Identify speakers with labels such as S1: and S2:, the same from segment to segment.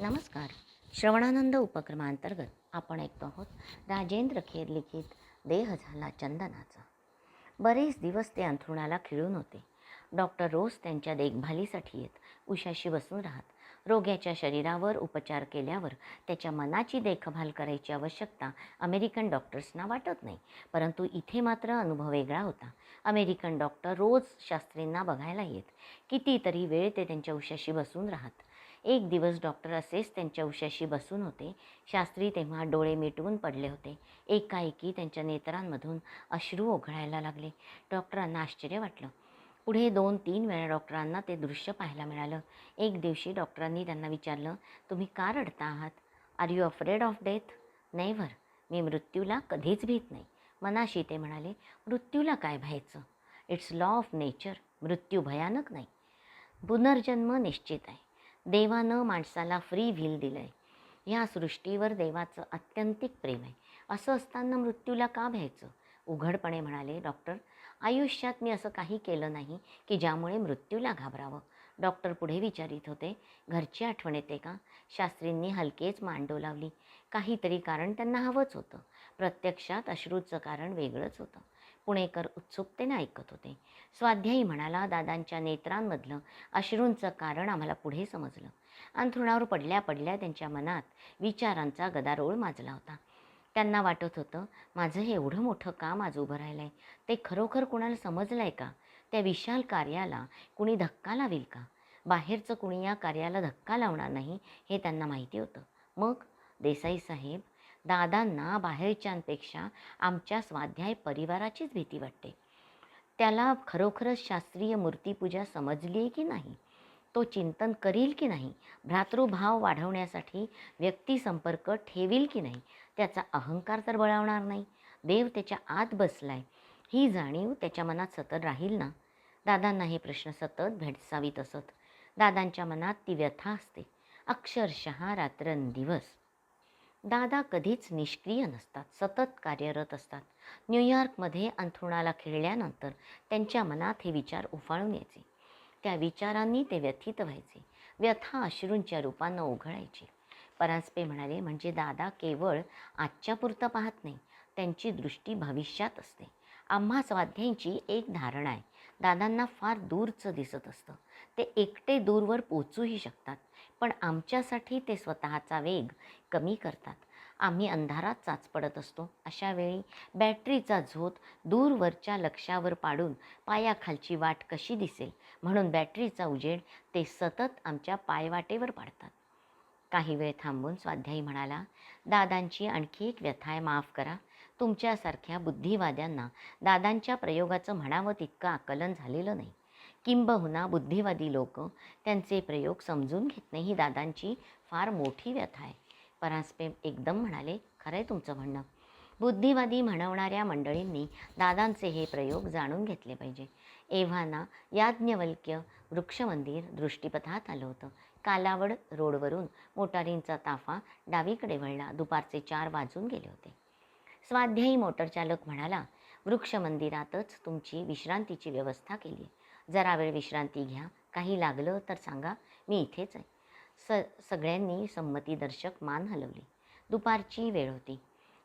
S1: नमस्कार. श्रवणानंद उपक्रमांतर्गत आपण ऐकतो आहोत राजेंद्र खेर लिखित देह झाला चंदनाचा. बरेच दिवस ते अंथरुणाला खिळून होते. डॉक्टर रोज त्यांच्या देखभालीसाठी येत उशाशी बसून राहत. रोग्याच्या शरीरावर उपचार केल्यावर त्याच्या मनाची देखभाल करायची आवश्यकता अमेरिकन डॉक्टर्सना वाटत नाही. परंतु इथे मात्र अनुभव वेगळा होता. अमेरिकन डॉक्टर रोज शास्त्रींना बघायला येत. कितीतरी वेळ ते त्यांच्या उशाशी बसून राहत. एक दिवस डॉक्टर असेच त्यांच्या उशाशी बसून होते. शास्त्री तेव्हा डोळे मिटवून पडले होते. एकाएकी त्यांच्या नेत्रांमधून अश्रू ओघळायला लागले. डॉक्टरांना आश्चर्य वाटलं. पुढे दोन तीन वेळा डॉक्टरांना ते दृश्य पाहायला मिळालं. एक दिवशी डॉक्टरांनी त्यांना विचारलं तुम्ही का रडता आहात? Are you afraid of death never मी मृत्यूला कधीच भीत नाही. मनाशी ते म्हणाले मृत्यूला काय भ्यायचं इट्स लॉ ऑफ नेचर मृत्यू भयानक नाही. पुनर्जन्म निश्चित आहे. देवानं माणसाला फ्री व्हील दिलं आहे ह्या सृष्टीवर देवाचं अत्यंतिक प्रेम आहे. असं असताना मृत्यूला का भ्यायचं? उघडपणे म्हणाले डॉक्टर आयुष्यात मी असं काही केलं नाही की ज्यामुळे मृत्यूला घाबरावं. डॉक्टर पुढे विचारित होते घरची आठवण येते का? शास्त्रींनी हलकेच मांडो लावली. काहीतरी कारण त्यांना हवंच होतं. प्रत्यक्षात अश्रूचं कारण वेगळंच होतं. पुणेकर उत्सुकतेने ऐकत होते. स्वाध्यायी म्हणाला दादांच्या नेत्रांमधलं अश्रूंचं कारण आम्हाला पुढे समजलं. अंथरुणावर पडल्या पडल्या त्यांच्या मनात विचारांचा गदारोळ माजला होता. त्यांना वाटत होतं माझं हे एवढं मोठं काम आज उभं राहिलं आहे ते खरोखर कुणाला समजलं आहे का? त्या विशाल कार्याला कुणी धक्का लावेल का? बाहेरचं कुणी या कार्याला धक्का लावणार नाही हे त्यांना माहिती होतं. मग देसाई साहेब दादांना बाहेरच्यांपेक्षा आमच्या स्वाध्याय परिवाराचीच भीती वाटते. त्याला खरोखरच शास्त्रीय मूर्तीपूजा समजली आहे की नाही? तो चिंतन करील की नाही? भ्रातृभाव वाढवण्यासाठी व्यक्तिसंपर्क ठेवील की नाही? त्याचा अहंकार तर बळावणार नाही. देव त्याच्या आत बसलाय. ही जाणीव त्याच्या मनात सतत राहील ना? दादांना हे प्रश्न सतत भेडसावीत असत. दादांच्या मनात ती व्यथा असते. अक्षरशः रात्रंदिवस. दादा कधीच निष्क्रिय नसतात सतत कार्यरत असतात. न्यूयॉर्कमध्ये अंथरुणाला खेळल्यानंतर त्यांच्या मनात हे विचार उफाळून यायचे. त्या विचारांनी ते व्यथित व्हायचे. व्यथा अश्रूंच्या रूपानं उघडायचे परांजपे म्हणाले म्हणजे दादा केवळ आजच्यापुरतं पाहत नाही त्यांची दृष्टी भविष्यात असते. आम्हा स्वाध्यायांची एक धारणा आहे. दादांना फार दूरचं दिसत असतं. ते एकटे दूरवर पोचूही शकतात. पण आमच्यासाठी ते स्वतःचा वेग कमी करतात. आम्ही अंधारात चाच पडत असतो. अशा वेळी बॅटरीचा झोत दूरवरच्या लक्षावर पाडून पायाखालची वाट कशी दिसेल? म्हणून बॅटरीचा उजेड ते सतत आमच्या पायवाटेवर पाडतात. काही वेळ थांबून स्वाध्यायी म्हणाला दादांची आणखी एक व्यथाय माफ करा. तुमच्यासारख्या बुद्धिवाद्यांना दादांच्या प्रयोगाचं म्हणावं तितकं आकलन झालेलं नाही. किंबहुना बुद्धिवादी लोक त्यांचे प्रयोग समजून घेत नाही ही दादांची फार मोठी व्यथा आहे. परांजपे एकदम म्हणाले खरं आहे तुमचं म्हणणं. बुद्धिवादी म्हणवणाऱ्या मंडळींनी दादांचे हे प्रयोग जाणून घेतले पाहिजे. एव्हाना याज्ञवल्क्य वृक्षमंदिर दृष्टीपथात आलं होतं. कालावड रोडवरून मोटारींचा ताफा डावीकडे वळला. दुपारचे चार वाजून गेले होते. स्वाध्यायी मोटरचालक म्हणाला वृक्षमंदिरातच तुमची विश्रांतीची व्यवस्था केली आहे जरा वेळ विश्रांती घ्या. काही लागलं तर सांगा. मी इथेच आहे. स सगळ्यांनी संमतीदर्शक मान हलवली. दुपारची वेळ होती.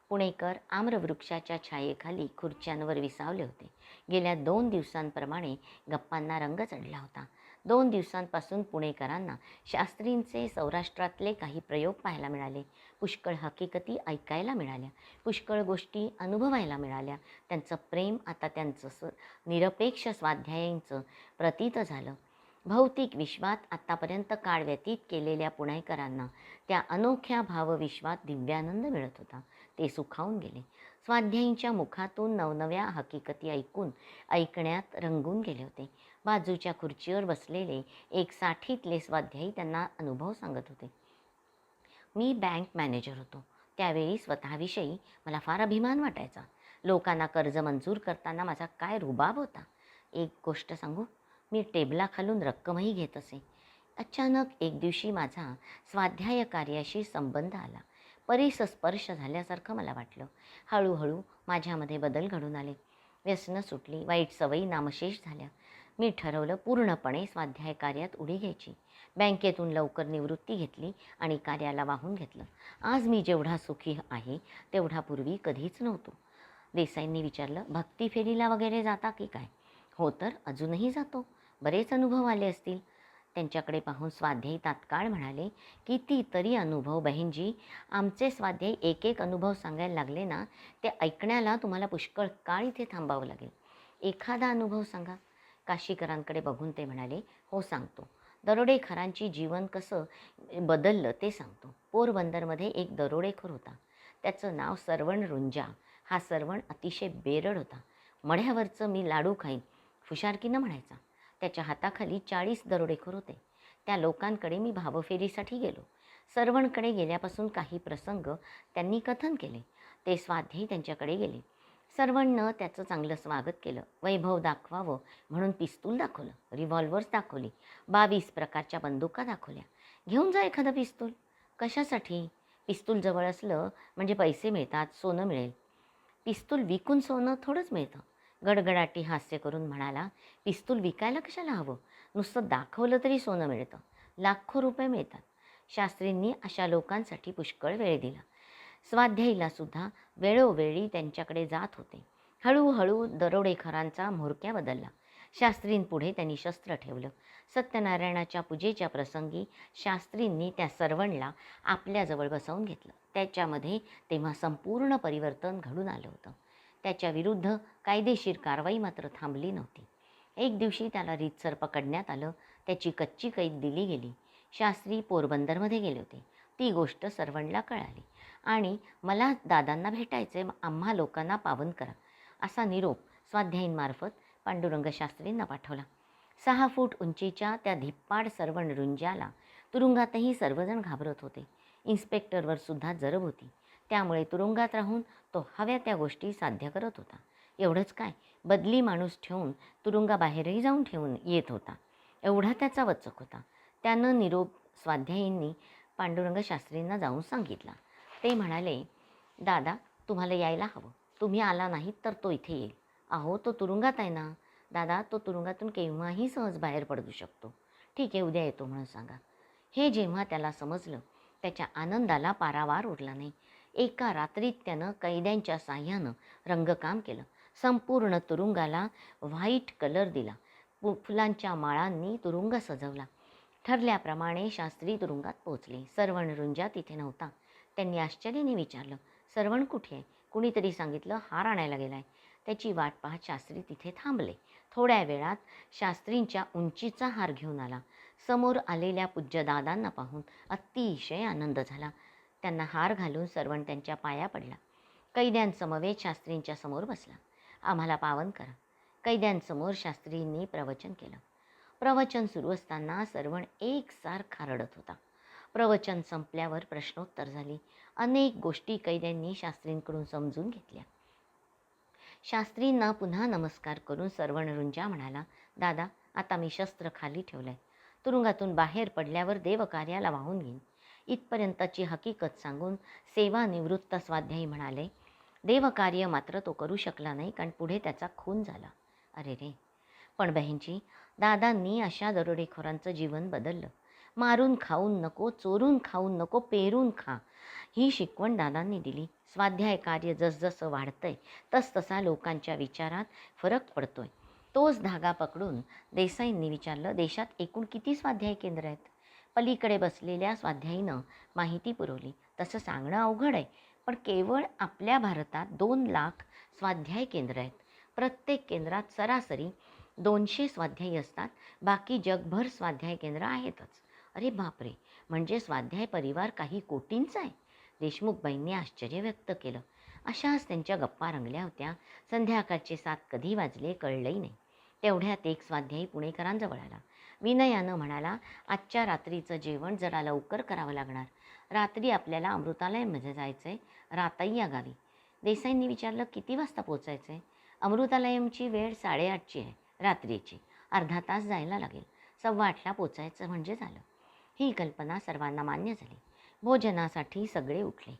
S1: पुणेकर आम्रवृक्षाच्या छायेखाली खुर्च्यांवर विसावले होते. गेल्या दोन दिवसांप्रमाणे गप्पांना रंग चढला होता. दोन दिवसांपासून पुणेकरांना शास्त्रींचे सौराष्ट्रातले काही प्रयोग पाहायला मिळाले. पुष्कळ हकीकती ऐकायला मिळाल्या. पुष्कळ गोष्टी अनुभवायला मिळाल्या. त्यांचं प्रेम आता त्यांचं स निरपेक्ष स्वाध्यायांचं प्रतीत झालं. भौतिक विश्वात आत्तापर्यंत काळ व्यतीत केलेल्या पुणेकरांना त्या अनोख्या भावविश्वात दिव्यानंद मिळत होता. ते सुखावून गेले. स्वाध्यायींच्या मुखातून नवनव्या हकीकती ऐकून ऐकण्यात रंगून गेले होते. बाजूच्या खुर्चीवर बसलेले एक साठीतले स्वाध्यायी त्यांना अनुभव सांगत होते. मी बँक मॅनेजर होतो. त्यावेळी स्वतःविषयी मला फार अभिमान वाटायचा. लोकांना कर्ज मंजूर करताना माझा काय रुबाब होता? एक गोष्ट सांगू? मी टेबलाखालून रक्कमही घेत असे. अचानक एक दिवशी माझा स्वाध्याय कार्याशी संबंध आला. परिसस्पर्श झाल्यासारखं मला वाटलं. हळूहळू माझ्यामध्ये बदल घडून आले. व्यसनं सुटली वाईट सवयी नामशेष झाल्या. मी ठरवलं पूर्णपणे स्वाध्याय कार्यात उडी घ्यायची. बँकेतून लवकर निवृत्ती घेतली आणि कार्याला वाहून घेतलं. आज मी जेवढा सुखी आहे तेवढा पूर्वी कधीच नव्हतो. देसाईंनी विचारलं भक्ती फेरीला वगैरे जाता की काय? हो तर अजूनही जातो. बरेच अनुभव आले असतील. त्यांच्याकडे पाहून स्वाध्यायी तात्काळ म्हणाले कितीतरी अनुभव बहीणजी आमचे स्वाध्यायी एक एक अनुभव सांगायला लागले ना ते ऐकण्याला तुम्हाला पुष्कळ काळ इथे थांबावं लागेल. एखादा अनुभव सांगा. काशीकरांकडे बघून ते म्हणाले हो सांगतो. दरोडेखोरांची जीवन कसं बदललं ते सांगतो. पोरबंदरमध्ये एक दरोडेखोर होता. त्याचं नाव सरवण रुंजा. हा सरवण अतिशय बेरड होता. मढ्यावरचं मी लाडू खाईन. फुशारकीनं म्हणायचा. त्याच्या हाताखाली चाळीस दरोडेखोर होते. त्या लोकांकडे मी भावफेरीसाठी गेलो. सर्वांकडे गेल्यापासून काही प्रसंग त्यांनी कथन केले. ते स्वाध्यायी त्यांच्याकडे गेले. सर्वांनं त्याचं चांगलं स्वागत केलं. वैभव दाखवावं म्हणून पिस्तूल दाखवलं. रिव्हॉल्वर्स दाखवली. बावीस प्रकारच्या बंदुका दाखवल्या. घेऊन जा एखादं पिस्तूल. कशासाठी? पिस्तूल जवळ असलं म्हणजे पैसे मिळतात सोनं मिळेल. पिस्तूल विकून सोनं थोडंच मिळतं. गडगडाटी हास्य करून म्हणाला पिस्तूल विकायला कशाला हवं? नुसतं दाखवलं तरी सोनं मिळतं. लाखो रुपये मिळतात. शास्त्रींनी अशा लोकांसाठी पुष्कळ वेळ दिला. स्वाध्यायीला सुद्धा वेळोवेळी त्यांच्याकडे जात होते. हळूहळू दरोडेखोरांचा म्होरक्या बदलला. शास्त्रींपुढे त्यांनी शस्त्र ठेवलं. सत्यनारायणाच्या पूजेच्या प्रसंगी शास्त्रींनी त्या सर्वणला आपल्याजवळ बसवून घेतलं. त्याच्यामध्ये तेव्हा संपूर्ण परिवर्तन घडून आलं होतं. त्याच्या विरुद्ध कायदेशीर कारवाई मात्र थांबली नव्हती. एक दिवशी त्याला रीतसर पकडण्यात आलं. त्याची कच्ची कैद दिली गेली. शास्त्री पोरबंदरमध्ये गेले होते. ती गोष्ट सर्वांना कळाली. आणि मला दादांना भेटायचे आम्हा लोकांना पावन करा. असा निरोप स्वाध्यायींमार्फत पांडुरंग शास्त्रींना पाठवला. सहा फूट उंचीच्या त्या धिप्पाड सरवण रुंजाला तुरुंगातही सर्वजण घाबरत होते. इन्स्पेक्टरवर सुद्धा जरब होती. त्यामुळे तुरुंगात राहून तो हव्या त्या गोष्टी साध्य करत होता. एवढंच काय? बदली माणूस ठेवून तुरुंगाबाहेरही जाऊन ठेवून येत होता. एवढा त्याचा वचक होता. त्यानं निरोप स्वाध्यायींनी पांडुरंग शास्त्रींना जाऊन सांगितला. ते म्हणाले दादा तुम्हाला यायला हवं. तुम्ही आला नाहीत तर तो इथे येईल. अहो तो तुरुंगात आहे ना? दादा तो तुरुंगातून केव्हाही सहज बाहेर पडू शकतो. ठीक आहे उद्या येतो म्हणून सांगा. हे जेव्हा त्याला समजलं त्याच्या आनंदाला पारावार उरला नाही. एका रात्रीत त्यानं कैद्यांच्या साह्यानं रंगकाम केलं. संपूर्ण तुरुंगाला व्हाईट कलर दिला. पु फुलांच्या माळांनी तुरुंग सजवला. ठरल्याप्रमाणे शास्त्री तुरुंगात पोहोचले. सरवण रुंजा तिथे नव्हता. त्यांनी आश्चर्याने विचारलं सरवण कुठे आहे? कुणीतरी सांगितलं हार आणायला गेलाय. त्याची वाट पाहत शास्त्री तिथे थांबले. थोड्या वेळात शास्त्रींच्या उंचीचा हार घेऊन आला. समोर आलेल्या पूज्यदादांना पाहून अतिशय आनंद झाला. त्यांना हार घालून सर्वण त्यांच्या पाया पडला. कैद्यांसमवेत शास्त्रींच्या समोर बसला. आम्हाला पावन करा. कैद्यांसमोर शास्त्रींनी प्रवचन केलं. प्रवचन सुरू असताना सर्वण एकसारखा रडत होता. प्रवचन संपल्यावर प्रश्नोत्तर झाली. अनेक गोष्टी कैद्यांनी शास्त्रींकडून समजून घेतल्या. शास्त्रींना पुन्हा नमस्कार करून सरवण रुंजा म्हणाला दादा आता मी शस्त्र खाली ठेवलं आहे तुरुंगातून बाहेर पडल्यावर देवकार्याला वाहून घेईन. इथपर्यंतची हकीकत सांगून सेवानिवृत्त स्वाध्यायी म्हणाले देवकार्य मात्र तो करू शकला नाही कारण पुढे त्याचा खून झाला. अरे रे. पण बहीणजी दादांनी अशा दरोडेखोरांचं जीवन बदललं. मारून खाऊन नको चोरून खाऊन नको पेरून खा. ही शिकवण दादांनी दिली. स्वाध्याय कार्य जसजसं वाढतंय तसतसा लोकांच्या विचारात फरक पडतोय. तोच धागा पकडून देसाईंनी विचारलं देशात एकूण किती स्वाध्याय केंद्र आहेत? पलीकडे बसलेल्या स्वाध्यायीनं माहिती पुरवली तसं सांगणं अवघड आहे पण केवळ आपल्या भारतात दोन लाख स्वाध्याय केंद्र आहेत. प्रत्येक केंद्रात सरासरी दोनशे स्वाध्यायी असतात बाकी जगभर स्वाध्याय केंद्र आहेतच. अरे बापरे! म्हणजे स्वाध्याय परिवार काही कोटींचा आहे? देशमुखबाईंनी आश्चर्य व्यक्त केलं. अशाच त्यांच्या गप्पा रंगल्या होत्या. संध्याकाळचे सात कधी वाजले कळलंही नाही. तेवढ्यात एक स्वाध्यायी पुणेकरांजवळ आला. विनयानं म्हणाला आजच्या रात्रीचं जेवण जरा लवकर करावं लागणार. रात्री आपल्याला अमृतालयमध्ये जायचं आहे राताई या गावी. देसाईंनी विचारलं किती वाजता पोचायचं आहे अमृतालयमची वेळ साडेआठची आहे रात्रीची. अर्धा तास जायला लागेल. सव्वा आठला पोचायचं म्हणजे झालं. ही कल्पना सर्वांना मान्य झाली. भोजनासाठी सगळे उठले.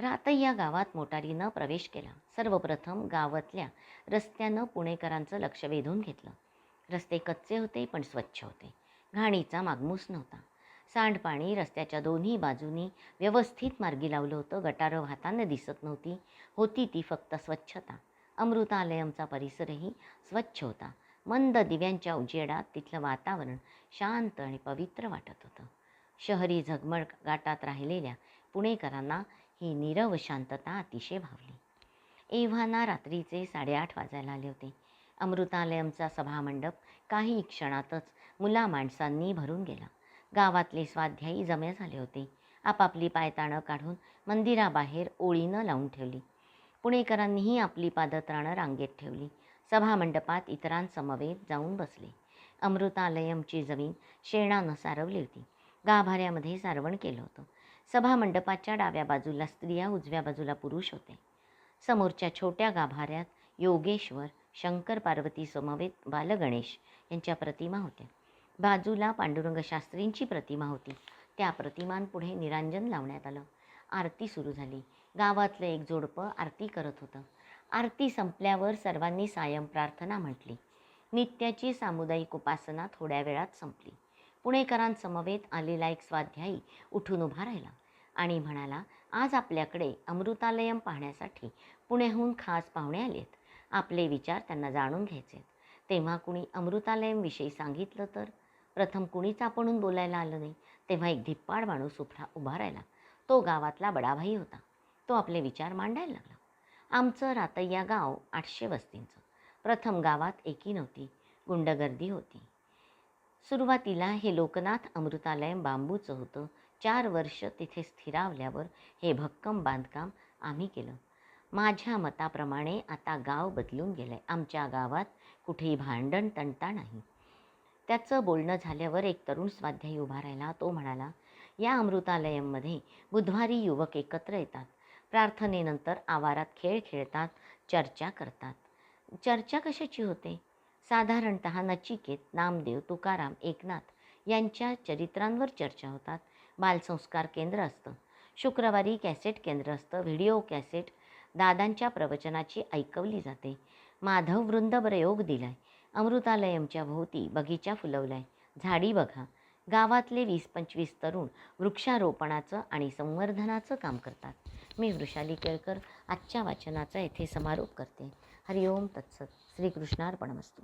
S1: रातई या गावात मोटारीनं प्रवेश केला. सर्वप्रथम गावातल्या रस्त्यानं पुणेकरांचं लक्ष वेधून घेतलं. रस्ते कच्चे होते पण स्वच्छ होते. घाणीचा मागमूस नव्हता. सांडपाणी रस्त्याच्या दोन्ही बाजूनी व्यवस्थित मार्गी लावलं होतं. गटारं वाहताना दिसत नव्हती. होती ती फक्त स्वच्छता. अमृतालयमचा परिसरही स्वच्छ होता. मंद दिव्यांच्या उजेडात तिथलं वातावरण शांत आणि पवित्र वाटत होतं. शहरी झगमग गाटात राहिलेल्या पुणेकरांना ही नीरव शांतता अतिशय भावली. एव्हाना रात्रीचे साडेआठ वाजायला आले होते. अमृतालयमचा सभामंडप काही क्षणातच मुला माणसांनी भरून गेला. गावातले स्वाध्यायी जमे झाले होते. आपापली पायताणं काढून मंदिराबाहेर ओळीनं लावून ठेवली. पुणेकरांनीही आपली पादत्राणं रांगेत ठेवली. सभामंडपात इतरांसमवेत जाऊन बसले. अमृतालयमची जमीन शेणानं सारवली होती. गाभाऱ्यामध्ये सारवण केलं होतं. सभामंडपाच्या डाव्या बाजूला स्त्रिया उजव्या बाजूला पुरुष होते. समोरच्या छोट्या गाभाऱ्यात योगेश्वर शंकर पार्वती समवेत बालगणेश यांच्या प्रतिमा होत्या. बाजूला पांडुरंग शास्त्रींची प्रतिमा होती. त्या प्रतिमांपुढे निरांजन लावण्यात आलं. आरती सुरू झाली. गावातलं एक जोडपं आरती करत होतं. आरती संपल्यावर सर्वांनी सायं प्रार्थना म्हटली. नित्याची सामुदायिक उपासना थोड्या वेळात संपली. पुणेकरांसमवेत आलेला एक स्वाध्यायी उठून उभा राहिला आणि म्हणाला आज आपल्याकडे अमृतालयम पाहण्यासाठी पुण्याहून खास पाहुणे आलेत. आपले विचार त्यांना जाणून घ्यायचे तेव्हा कुणी अमृतालयमविषयी सांगितलं तर? प्रथम कुणीच आपणून बोलायला आलं नाही. तेव्हा एक धिप्पाड माणूस उभा उभा राहिला. तो गावातला बडाभाई होता. तो आपले विचार मांडायला लागला. आमचं रातय्या गाव आठशे वस्तींचं. प्रथम गावात एकी नव्हती. गुंडगर्दी होती. सुरुवातीला हे लोकनाथ अमृतालय बांबूचं होतं. चार वर्ष तिथे स्थिरावल्यावर हे भक्कम बांधकाम आम्ही केलं. माझ्या मताप्रमाणे आता गाव बदलून गेलं आहे आमच्या गावात कुठेही भांडण तणता नाही. त्याचं बोलणं झाल्यावर एक तरुण स्वाध्यायी उभा राहिला. तो म्हणाला या अमृतालयममध्ये बुधवारी युवक एकत्र येतात. प्रार्थनेनंतर आवारात खेळ खेळतात चर्चा करतात. चर्चा कशाची होते? साधारणत नचिकेत नामदेव तुकाराम एकनाथ यांच्या चरित्रांवर चर्चा होतात. बालसंस्कार केंद्र असतं. शुक्रवारी कॅसेट केंद्र असतं. व्हिडिओ कॅसेट दादांच्या प्रवचनाची ऐकवली जाते. माधव वृंद प्रयोग दिलाय. अमृतालयमच्या भोवती बगीचा फुलवलाय. झाडी बघा. गावातले वीस पंचवीस तरुण वृक्षारोपणाचं आणि संवर्धनाचं काम करतात. मी वृषाली केळकर आजच्या वाचनाचा येथे समारोप करते. हरिओम तत्सत. श्रीकृष्णार्पणमस्तू.